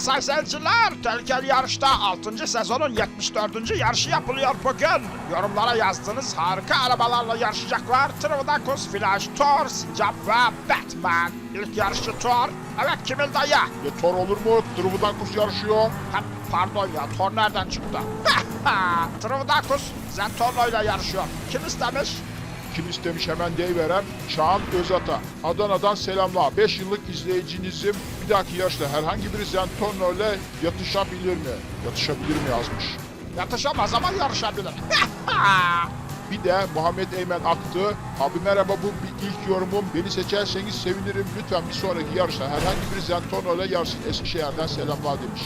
sayın seyirciler. Tehlikeli yarışta 6. sezonun 74. yarışı yapılıyor bugün. Yorumlara yazdığınız harika arabalarla yarışacaklar. Trivdakus, Flash, Thor, Sincap ve Batman. İlk yarışçı Thor. Evet Kimil dayı. Ya Thor olur mu? Trivdakus yarışıyor. Ha, pardon ya Thor nereden çıktı? Trivdakus Zentorno ile yarışıyor. Kim istemiş? Kim istemiş hemen deyiverem. Çağan Özata. Adana'dan selamlar. 5 yıllık izleyicinizim. Bir dahaki yarışta herhangi biri Zentorno ile yatışabilir mi? Yatışabilir mi yazmış. Yatışamaz ama yarışabilir. Bir de Muhammed Eymen Aktı. Abi merhaba bu bir ilk yorumum. Beni seçerseniz sevinirim. Lütfen bir sonraki yarışta herhangi biri Zentorno ile yarışsın. Eskişehir'den selamlar demiş.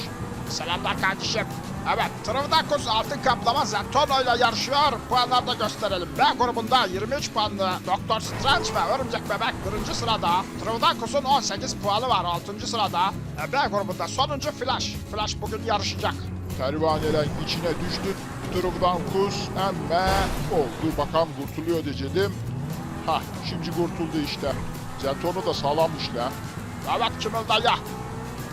Selamlar kardeşim. Evet, Trivdakus altın kaplama Zentorno ile yarışıyor. Puanları da gösterelim. B grubunda 23 puanlı Doktor Strange ve Örümcek Bebek birinci sırada. Trivdakus'un 18 puanı var 6. sırada. E, B grubunda sonuncu Flash. Flash bugün yarışacak. Pervaneler içine düştü. Trivdakus emme oldu. Bakalım kurtuluyor diyeceğim. Hah şimdi kurtuldu işte. Zentorno da sağlammış la. Evet Kimil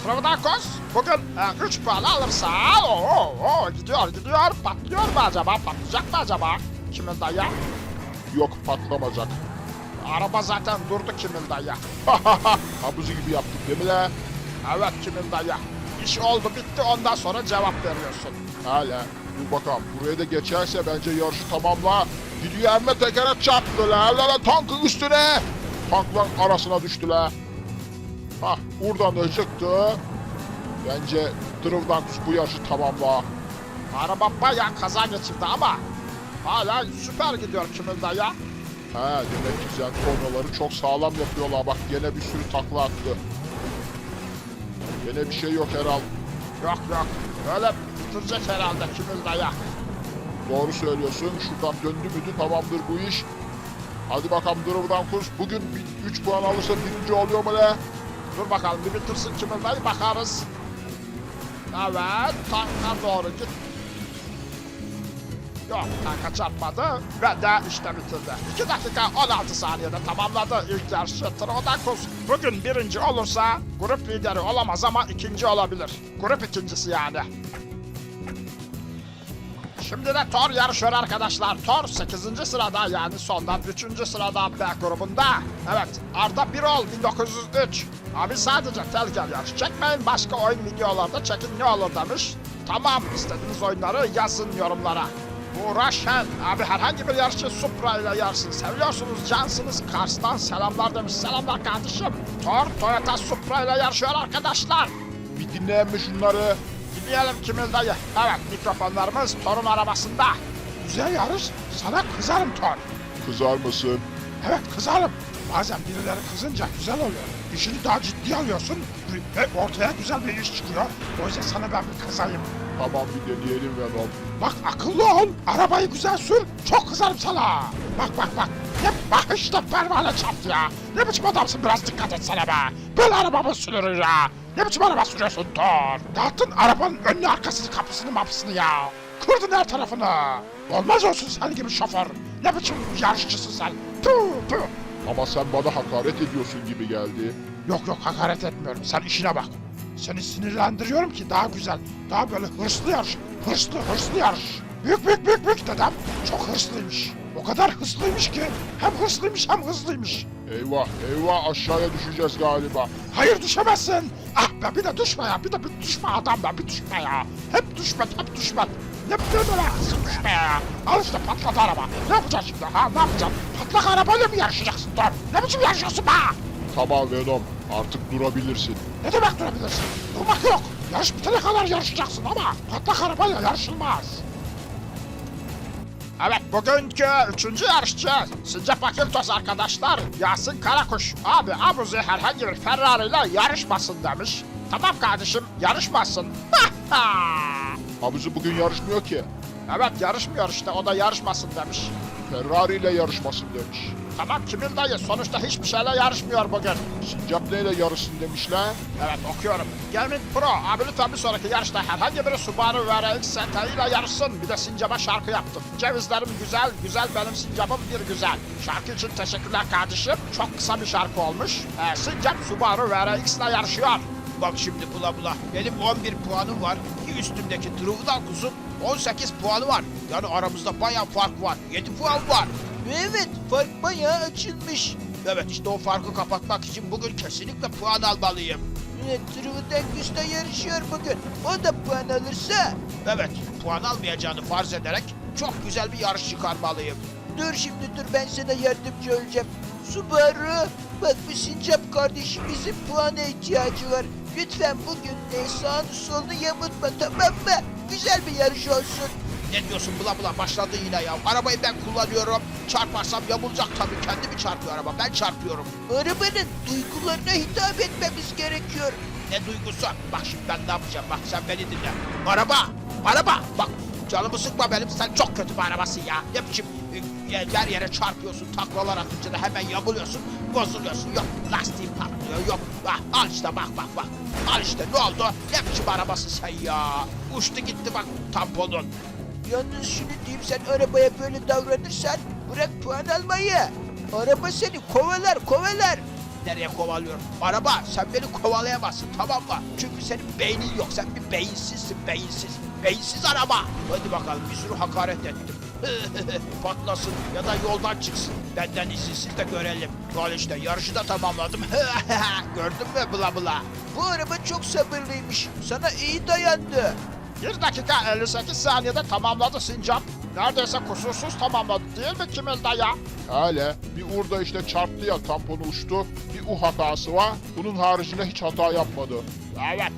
Trivdakus bugün 3 puan alırsa oo, oo, gidiyor gidiyor patlıyor mu acaba patlayacak mı acaba Kimil dayı? Yok patlamayacak. Araba zaten durdu Kimil dayı. Habuzu gibi yaptık değil mi la? Evet Kimil dayı. İş oldu bitti ondan sonra cevap veriyorsun. Hala. Dur bakalım. Buraya da geçerse bence yarışı tamamla. Gidiyor emme tekere çarptı la. La la tankın üstüne. Tankların arasına düştü la. Hah buradan da çıktı. Bence Trivdankus bu yarışı tamamla. Araba bayağı kaza geçirdi ama hala süper gidiyor Kimil dayı. He demek ki zentornoları çok sağlam yapıyorlar. Bak gene bir sürü takla attı. Gene bir şey yok herhal. Yok yok öyle bitirecek herhalde Kimil dayı. Doğru söylüyorsun. Şuradan döndü müydü tamamdır bu iş. Hadi bakalım Trivdankus. Bugün 3 puan alırsa birinci oluyor mu la? Dur bakalım bir bitirsin dayı bakarız. Evet tanka doğru git. Yok tanka çarpmadı ve de işte bitirdi. 2 dakika 16 saniyede tamamladı ilk yarışı Trivdakus. Bugün birinci olursa grup lideri olamaz ama ikinci olabilir. Grup ikincisi yani. Şimdi de Thor yarışıyor arkadaşlar. Thor 8. sırada yani sondan 3. sırada B grubunda. Evet Arda Birol 1903. Abi sadece tehlikeli yarış çekmeyin başka oyun videolarda çekin ne olur demiş. Tamam istediğiniz oyunları yazın yorumlara. Uğraşen abi herhangi bir yarışçı Supra ile yarışsın. Seviyorsunuz cansınız. Kars'tan selamlar demiş. Selamlar kardeşim. Thor Toyota Supra ile yarışıyor arkadaşlar. Bir dinleyen mi şunları? Dinleyelim Kimil dayı. Evet mikrofonlarımız Thor'un arabasında. Güzel yarış. Sana kızarım Thor. Kızar mısın? Evet kızarım. Bazen birileri kızınca güzel oluyor. İşini daha ciddiye alıyorsun ve ortaya güzel bir iş çıkıyor. O yüzden sana ben bir kızayım. Tamam bir deneyelim Venom. Bak akıllı ol. Arabayı güzel sür. Çok kızarım sana. Bak bak bak. Ne bak işte pervane çarptı ya. Ne biçim adamsın biraz dikkat etsene be. Böyle arabamı sürür ya. Ne biçim araba sürüyorsun Thor? Dağıttın arabanın önünü arkasını kapısını mapısını ya. Kırdın her tarafını. Olmaz olsun sen gibi şoför. Ne biçim yarışçısın sen? Tüh tüh. Ama sen bana hakaret ediyorsun gibi geldi. Yok yok hakaret etmiyorum. Sen işine bak. Seni sinirlendiriyorum ki daha güzel, daha böyle hırslı yarış. Hırslı, hırslı yarış. Büyük büyük büyük büyük dedem çok hırslıymış. O kadar hırslıymış ki hem hırslıymış hem hızlıymış. Eyvah eyvah aşağıya düşeceğiz galiba. Hayır düşemezsin. Ah be bir de düşme ya. Bir de bir düşme adam be bir düşme ya. Hep düşme hep düşme. Ne böyle hızlı düşme ya. Al işte patladı araba. Ne yapacaksın şimdi ha ne yapacaksın? Patlak arabayla mı yarışacaksın Dur. Ne biçim yarışıyorsun be? Tamam Venom artık durabilirsin. Ne demek durabilirsin? Durmak yok. Yarış bitene kadar yarışacaksın ama patlak arabayla yarışılmaz. Evet bugünkü üçüncü yarışçı Sincap Akiltos arkadaşlar Yasin Karakuş. Abi Abuzi herhangi bir Ferrari ile yarışmasın demiş. Tamam kardeşim yarışmasın. Abuzu bugün yarışmıyor ki. evet yarışmıyor işte o da yarışmasın demiş. Ferrari ile yarışmasın demiş. Tamam Kimil dayı sonuçta hiçbir şeyle yarışmıyor bugün. Sincap neyle yarışsın demişler. Evet okuyorum. Gaming Pro abi lütfen bir sonraki yarışta herhangi biri Subaru VRX ST ile yarışsın. Bir de Sincap'a şarkı yaptım. Cevizlerim güzel, güzel benim Sincap'ım bir güzel. Şarkı için teşekkürler kardeşim. Çok kısa bir şarkı olmuş. Ee, Sincap Subaru VRX ile yarışıyor. Bak şimdi bula bula. Benim 11 puanım var. Bir üstümdeki Truvdal kuzun 18 puanı var. Yani aramızda bayağı fark var. 7 puan var. Evet fark bayağı açılmış. Evet işte o farkı kapatmak için bugün kesinlikle puan almalıyım. Evet Kuz'da yarışıyor bugün. O da puan alırsa. Evet puan almayacağını farz ederek çok güzel bir yarış çıkarmalıyım. Dur şimdi dur ben sana yardımcı olacağım. Subaru bak bu sincap kardeşimizin puana ihtiyacı var. Lütfen bugün de sağını solunu yamutma tamam mı? Güzel bir yarış olsun. Ne diyorsun bula bula başladı yine ya. Arabayı ben kullanıyorum. Çarparsam yamulacak tabii. Kendimi çarpıyor araba. Ben çarpıyorum. Arabanın duygularına hitap etmemiz gerekiyor. Ne duygusu? Bak şimdi ben ne yapacağım? Bak sen beni dinle. Araba! Araba! Bak canımı sıkma benim. Sen çok kötü bir arabasın ya. Ne biçim e, yer yere çarpıyorsun. Taklalar atınca da hemen yamuluyorsun. Bozuluyorsun. Yok lastiğin patlıyor. Yok. Bak al işte bak bak bak. Al işte ne oldu? Ne biçim arabasın sen ya? Uçtu gitti bak tamponun. Yalnız şunu diyeyim sen arabaya böyle davranırsan bırak puan almayı. Araba seni kovalar kovalar. Nereye kovalıyor? Araba sen beni kovalayamazsın tamam mı? Çünkü senin beynin yok. Sen bir beyinsizsin beyinsiz. Beyinsiz araba. Hadi bakalım bir sürü hakaret ettim. Patlasın ya da yoldan çıksın. Benden izinsiz de görelim. Al işte yarışı da tamamladım. Gördün mü bla bla? Bu araba çok sabırlıymış. Sana iyi dayandı. 1 dakika 58 saniyede tamamladı Sincap. Neredeyse kusursuz tamamladı değil mi Kimil dayı? Öyle. Bir Uğur işte çarptı ya tamponu uçtu. Bir U hatası var. Bunun haricinde hiç hata yapmadı. Evet.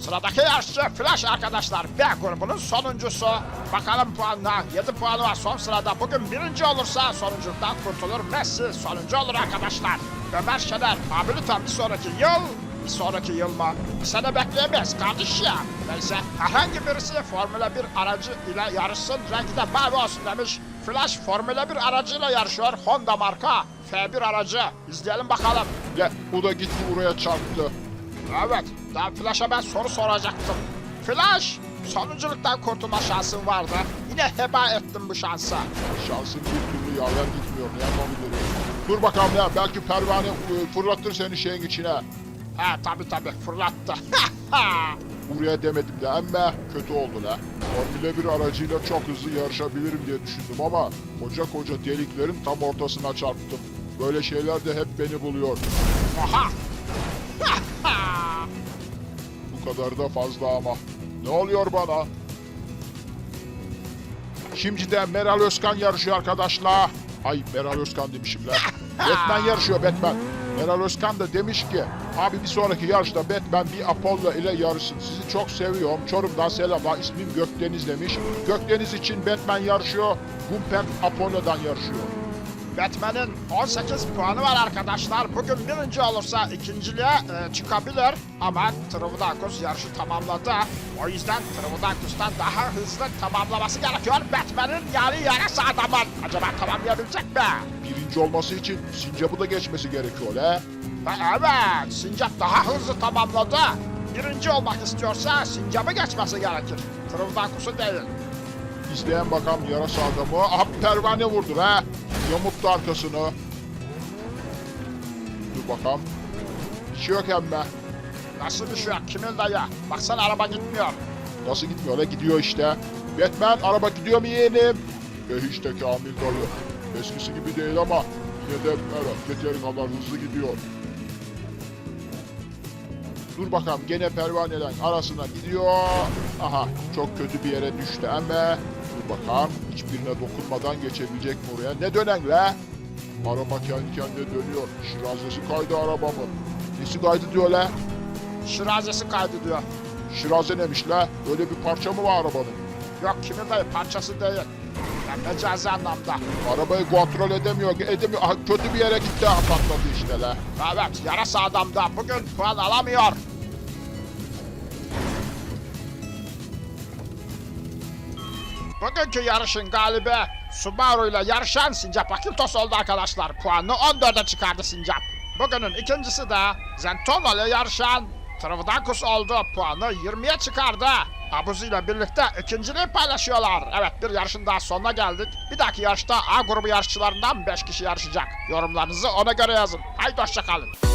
Sıradaki yarışçı Flash arkadaşlar. B grubunun sonuncusu. Bakalım puanla. 7 puanı var son sırada. Bugün birinci olursa sonunculuktan kurtulur. Messi sonuncu olur arkadaşlar. Ömer Şener abiliten bir sonraki yıl. Bir sonraki yıl mı? Bir sene bekleyemeyiz kardeş ya. Neyse herhangi birisi Formula 1 aracı ile yarışsın. Rengi de mavi olsun demiş. Flash Formula 1 aracıyla yarışıyor. Honda marka. F1 aracı. İzleyelim bakalım. Ve bu da gitti oraya çarptı. Evet, daha Flash'a ben soru soracaktım. Flash, sonunculuktan kurtulma şansın vardı. Yine heba ettim bu şansı. Şansın bir türlü yaver gitmiyor. Ne yapabilirim? Dur bakalım ya. Belki pervane e, fırlatır seni şeyin içine. Ha tabi tabi fırlattı. Buraya demedim de emme kötü oldu la. Formula 1 aracıyla çok hızlı yarışabilirim diye düşündüm ama koca koca deliklerin tam ortasına çarptım. Böyle şeyler de hep beni buluyor. Oha. Bu kadar da fazla ama. Ne oluyor bana? Şimdi de Meral Özkan yarışıyor arkadaşlar. Ay Meral Özkan demişim lan. Batman yarışıyor Batman. Meral Özkan da demiş ki abi bir sonraki yarışta Batman bir Apollo ile yarışsın. Sizi çok seviyorum. Çorum'dan selamlar. İsmim Gökdeniz demiş. Gökdeniz için Batman yarışıyor. Gumper Apollo'dan yarışıyor. Batman'in 18 puanı var arkadaşlar. Bugün birinci olursa ikinciliğe e, çıkabilir. Ama Trivdakus yarışı tamamladı. O yüzden Trivdakus'tan daha hızlı tamamlaması gerekiyor. Batman'in yani yarış adamın. Acaba tamamlayabilecek mi? Birinci olması için Sincap'ı da geçmesi gerekiyor he. Evet, Sincap daha hızlı tamamladı. Birinci olmak istiyorsa Sincap'ı geçmesi gerekir. Trivdakus'u değil. İzleyen bakalım yarasa adamı. Aha pervane vurdu ha. Yamuttu arkasını. Dur bakalım. Bir şey yok emme. Nasıl bir şey yok Kimil dayı? Baksana araba gitmiyor. Nasıl gitmiyor la gidiyor işte. Batman araba gidiyor mu yeğenim? E hiç de Kamil dayı. Eskisi gibi değil ama yine de evet yeteri kadar hızlı gidiyor. Dur bakalım gene pervaneden arasına gidiyor. Aha çok kötü bir yere düştü ama dur bakalım hiçbirine dokunmadan geçebilecek mi oraya? Ne dönen la? Araba kendi kendine dönüyor. Şirazesi kaydı arabamın. Nesi kaydı diyor la? Şirazesi kaydı diyor. Şiraze neymiş la? Öyle bir parça mı var arabanın? Yok Kimil dayı parçası değil. Yani mecazi anlamda. Arabayı kontrol edemiyor, edemiyor. Aha, kötü bir yere gitti, patladı işte la. Evet yarasa adam da bugün puan alamıyor. Bugünkü yarışın galibi Subaru ile yarışan Sincap Akiltos oldu arkadaşlar. Puanını 14'e çıkardı Sincap. Bugünün ikincisi de Zentono ile yarışan Travadakus oldu. Puanı 20'ye çıkardı. Abuzi ile birlikte ikinciliği paylaşıyorlar. Evet bir yarışın daha sonuna geldik. Bir dahaki yarışta A grubu yarışçılarından 5 kişi yarışacak. Yorumlarınızı ona göre yazın. Haydi hoşçakalın.